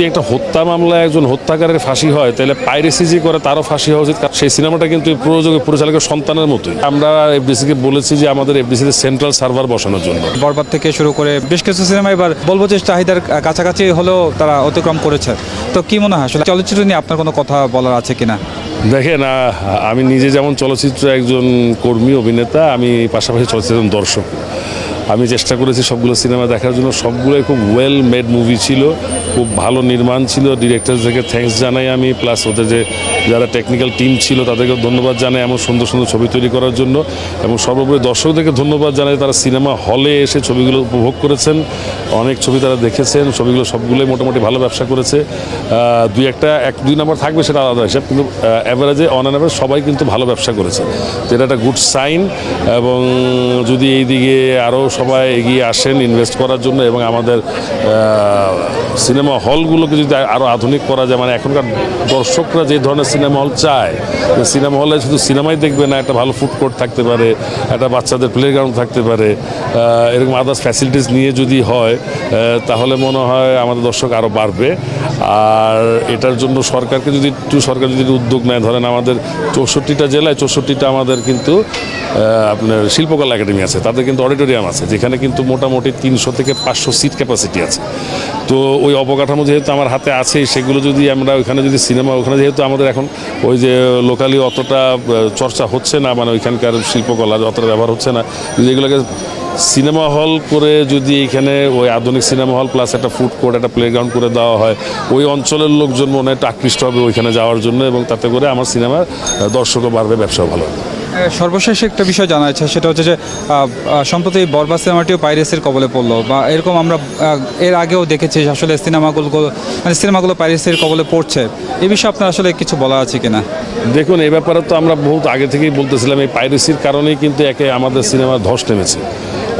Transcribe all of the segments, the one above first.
যদি একটা হত্যা মামলায় একজন হত্যাকারের ফাঁসি হয় তাহলে পাইরেসি যে করে তারও ফাঁসি হওয়া উচিত। সেই সিনেমাটা কিন্তু এই প্রযোজকের পরিচালকের সন্তানের মতোই। আমরা এফডিসিকে বলেছি যে আমাদের এফডিসিতে সেন্ট্রাল সার্ভার বসানোর জন্য। বরবাদ থেকে শুরু করে বেশ কিছু সিনেমা এবার বলব যে চাহিদার কাছাকাছি হলেও তারা অতিক্রম করেছে। তো কি মনে হয়? আসলে চলচ্চিত্র নিয়ে আপনার কোনো কথা বলার আছে কিনা? দেখেন আমি নিজে যেমন চলচ্চিত্র একজন কর্মী অভিনেতা আমি পাশাপাশি চলচ্চিত্র দর্শক। আমি চেষ্টা করেছি সবগুলো সিনেমা দেখার জন্য। সবগুলোই খুব ওয়েল মেড মুভি ছিল, খুব ভালো নির্মাণ ছিল। ডিরেক্টর থেকে থ্যাঙ্কস জানাই আমি প্লাস ওদের যে যারা টেকনিক্যাল টিম ছিল তাদেরকে ধন্যবাদ জানাই এমন সুন্দর সুন্দর ছবি তৈরি করার জন্য। এবং সর্বোপরি দর্শকদেরকে ধন্যবাদ জানাই, তারা সিনেমা হলে এসে ছবিগুলো উপভোগ করেছেন। অনেক ছবি তারা দেখেছেন, ছবিগুলো সবগুলোই মোটামুটি ভালো ব্যবসা করেছে। দুই একটা, এক দুই নম্বর থাকবে সেটা আলাদা হিসাব, কিন্তু অ্যাভারেজে অন অ্যান অ্যাভারেজ সবাই কিন্তু ভালো ব্যবসা করেছে। এটা একটা গুড সাইন এবং যদি এই দিকে আরও সবাই এগিয়ে আসেন ইনভেস্ট করার জন্য এবং আমাদের সিনেমা হলগুলোকে যদি আরও আধুনিক করা যায় মানে এখনকার দর্শকরা যে ধরনের সিনেমা হল চায় সিনেমা হলে শুধু সিনেমাই দেখবে না, একটা ভালো ফুড কোর্ট থাকতে পারে, একটা বাচ্চাদের প্লে গ্রাউন্ড থাকতে পারে এরকম আদার্স ফ্যাসিলিটিস নিয়ে যদি হয় তাহলে মনে হয় আমাদের দর্শক আরও বাড়বে। আর এটার জন্য সরকারকে যদি একটু, সরকার যদি উদ্যোগ নেয়, ধরেন আমাদের চৌষট্টিটা জেলায় চৌষট্টিটা আমাদের কিন্তু আপনার শিল্পকলা একাডেমি আছে, তাদের কিন্তু অডিটোরিয়াম আছে, যেখানে কিন্তু মোটামুটি তিনশো থেকে পাঁচশো সিট ক্যাপাসিটি আছে। তো ওই অবকাঠামো যেহেতু আমার হাতে আছে, সেগুলো যদি আমরা ওইখানে যদি সিনেমা, ওখানে যেহেতু আমাদের এখন ওই যে লোকালি অতটা চর্চা হচ্ছে না মানে ওইখানকার শিল্পকলা অতটা ব্যবহার হচ্ছে না, যদি এগুলোকে সিনেমা হল করে যদি এখানে ওই আধুনিক সিনেমা হল প্লাস একটা ফুড কোর্ট একটা প্লেগ্রাউন্ড করে দেওয়া হয়, ওই অঞ্চলের লোকজন মনে হয় আকৃষ্ট হবে ওইখানে যাওয়ার জন্য এবং তাতে করে আমার সিনেমার দর্শকও বাড়বে, ব্যবসাও ভালো হবে। সর্বশেষ একটা বিষয় জানা যাচ্ছে সেটা হচ্ছে যে সম্প্রতি বরবাদ সিনেমাটিও পাইরেসির কবলে পড়ল, বা এরকম আমরা এর আগেও দেখেছি আসলে সিনেমাগুলো মানে সিনেমাগুলো পাইরেসির কবলে পড়ছে। এ বিষয়ে আপনার আসলে কিছু বলা আছে কিনা? দেখুন, এই ব্যাপারে তো আমরা বহুত আগে থেকেই বলতেছিলাম, এই পাইরেসির কারণেই কিন্তু একে আমাদের সিনেমার ধস নেমেছে।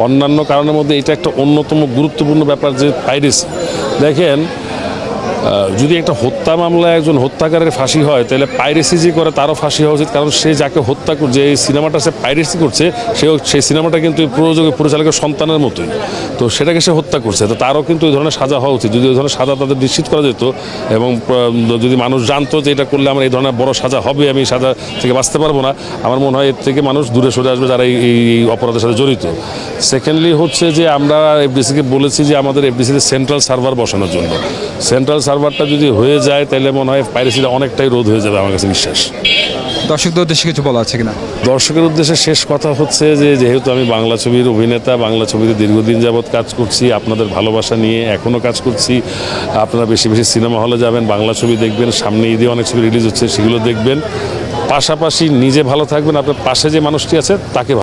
অন্যান্য কারণের মধ্যে এটা একটা অন্যতম গুরুত্বপূর্ণ ব্যাপার যে পাইরেসি। দেখেন যদি একটা হত্যা মামলায় একজন হত্যাকারের ফাঁসি হয়, তাহলে পাইরেসি যে করে তারও ফাঁসি হওয়া উচিত। কারণ সে যাকে হত্যা করছে যে সিনেমাটা সে পাইরেসি করছে, সেও সেই সিনেমাটা কিন্তু প্রযোজকের, পরিচালকের সন্তানের মতোই। তো সেটাকে সে হত্যা করছে। তো তারও কিন্তু ওই ধরনের সাজা হওয়া উচিত। যদি ওই ধরনের সাজা তাদের নিশ্চিত করা যেত এবং যদি মানুষ জানতো যে এটা করলে আমার এই ধরনের বড় সাজা হবে, আমি সাজা থেকে বাঁচতে পারব না, আমার মনে হয় এর থেকে মানুষ দূরে সরে আসবে যারা এই অপরাধের সাথে জড়িত। সেকেন্ডলি হচ্ছে যে আমরা এফডিসিকে বলেছি যে আমাদের এফডিসিতে সেন্ট্রাল সার্ভার বসানোর জন্য। সেন্ট্রাল সার্ভারটা যদি হয়ে যায় তাহলে মনে হয় পাইরেসিটা অনেকটাই রোধ হয়ে যাবে আমার কাছে বিশ্বাস দর্শকদের উদ্দেশ্যে কিছু বলা আছে কিনা? দর্শকের উদ্দেশ্যে শেষ কথা হচ্ছে যে যেহেতু আমি বাংলা ছবির অভিনেতা বাংলা ছবিতে দীর্ঘদিন যাবৎ কাজ করছি আপনাদের ভালোবাসা নিয়ে এখনও কাজ করছি। আপনারা বেশি বেশি সিনেমা হলে যাবেন বাংলা ছবি দেখবেন সামনে ঈদে অনেক ছবি রিলিজ হচ্ছে সেগুলো দেখবেন। পাশাপাশি নিজে ভালো থাকবেন আপনার পাশে যে মানুষটি আছে তাকে ভালো